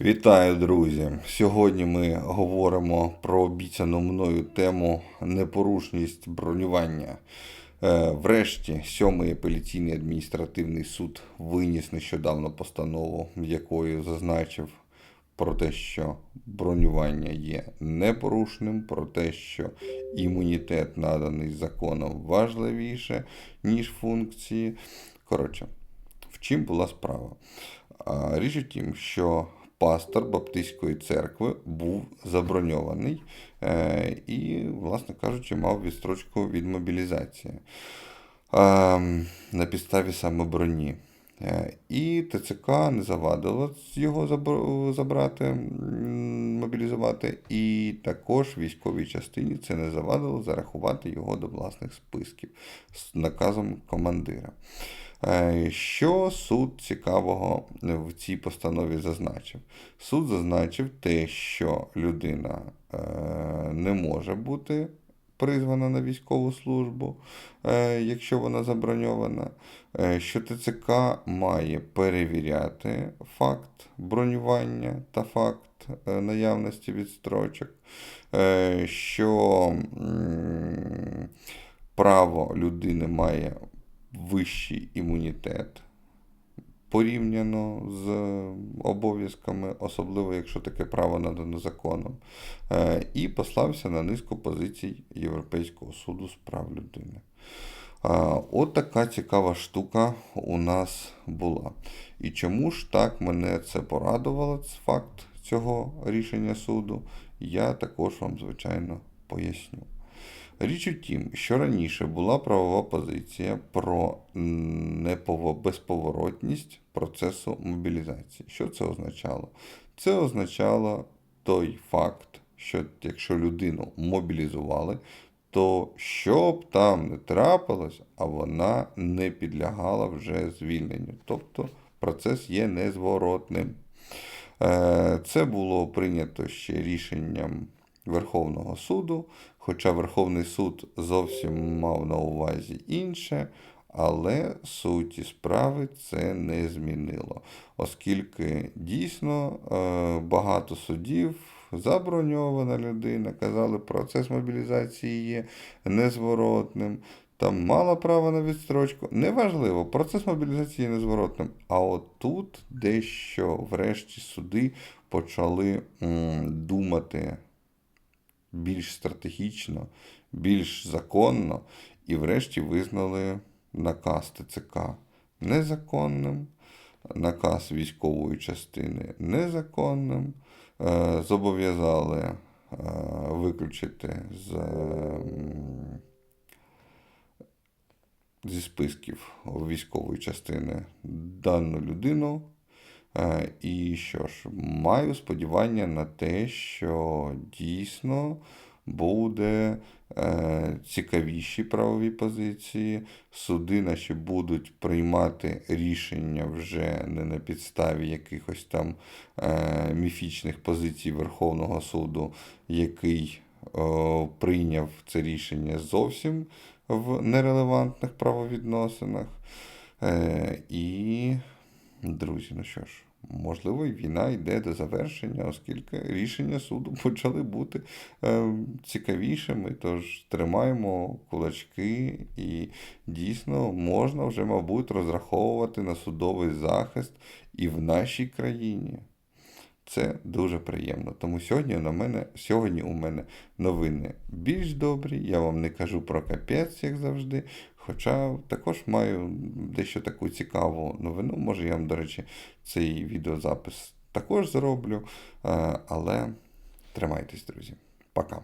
Вітаю, друзі! Сьогодні ми говоримо про обіцяну мною тему непорушність бронювання. Е, Врешті, сьомий апеляційний адміністративний суд виніс нещодавно постанову, якою зазначив про те, що бронювання є непорушним, про те, що імунітет наданий законом важливіше, ніж функції. Коротше, в чим була справа? Річ у тім, що пастор Баптистської церкви був заброньований е, і, власне кажучи, мав відстрочку від мобілізації е, на підставі саме броні. Е, І ТЦК не завадило його забрати, мобілізувати, і також військовій частині це не завадило зарахувати його до власних списків з наказом командира. Е, Що суд цікавого в цій постанові зазначив? Суд зазначив те, що людина е, не може бути призвана на військову службу, е, якщо вона заброньована, е, що ТЦК має перевіряти факт бронювання та факт е, наявності відстрочок, що право людини має вищий імунітет порівняно з обов'язками, особливо якщо таке право надано законом, Е, і послався на низку позицій Європейського суду з прав людини. От така цікава штука у нас була. І чому ж так мене це порадувало, факт цього рішення суду, я також вам, звичайно, поясню. Річ у тім, що раніше була правова позиція про безповоротність процесу мобілізації. Що це означало? Це означало той факт, що якщо людину мобілізували, то що б там не трапилось, а вона не підлягала вже звільненню. Тобто процес є незворотним. Е, Це було прийнято ще рішенням Верховного суду, хоча Верховний суд зовсім мав на увазі інше, але суті справи це не змінило, оскільки дійсно е, багато судів. Заброньована людина, казали, процес мобілізації є незворотним, там мала право на відстрочку. Неважливо, процес мобілізації є незворотним. А от тут дещо врешті суди почали м, думати більш стратегічно, більш законно, і врешті визнали наказ ТЦК незаконним, наказ військової частини незаконним, е, зобов'язали е, виключити з, зі списків військової частини дану людину. Е, І що ж, маю сподівання на те, що дійсно буде е, цікавіші правові позиції. Суди наші будуть приймати рішення вже не на підставі якихось там е, міфічних позицій Верховного суду, який прийняв це рішення зовсім в нерелевантних правовідносинах. І Друзі, ну що ж, можливо, і війна йде до завершення, оскільки рішення суду почали бути е, цікавішими. Тож тримаємо кулачки, і дійсно можна вже, мабуть, розраховувати на судовий захист і в нашій країні. Це дуже приємно. Тому сьогодні на мене, сьогодні у мене новини більш добрі. Я вам не кажу про капець, як завжди. Хоча також маю дещо таку цікаву новину. Може, я вам, до речі, цей відеозапис також зроблю. Е, Але тримайтесь, друзі. Пока.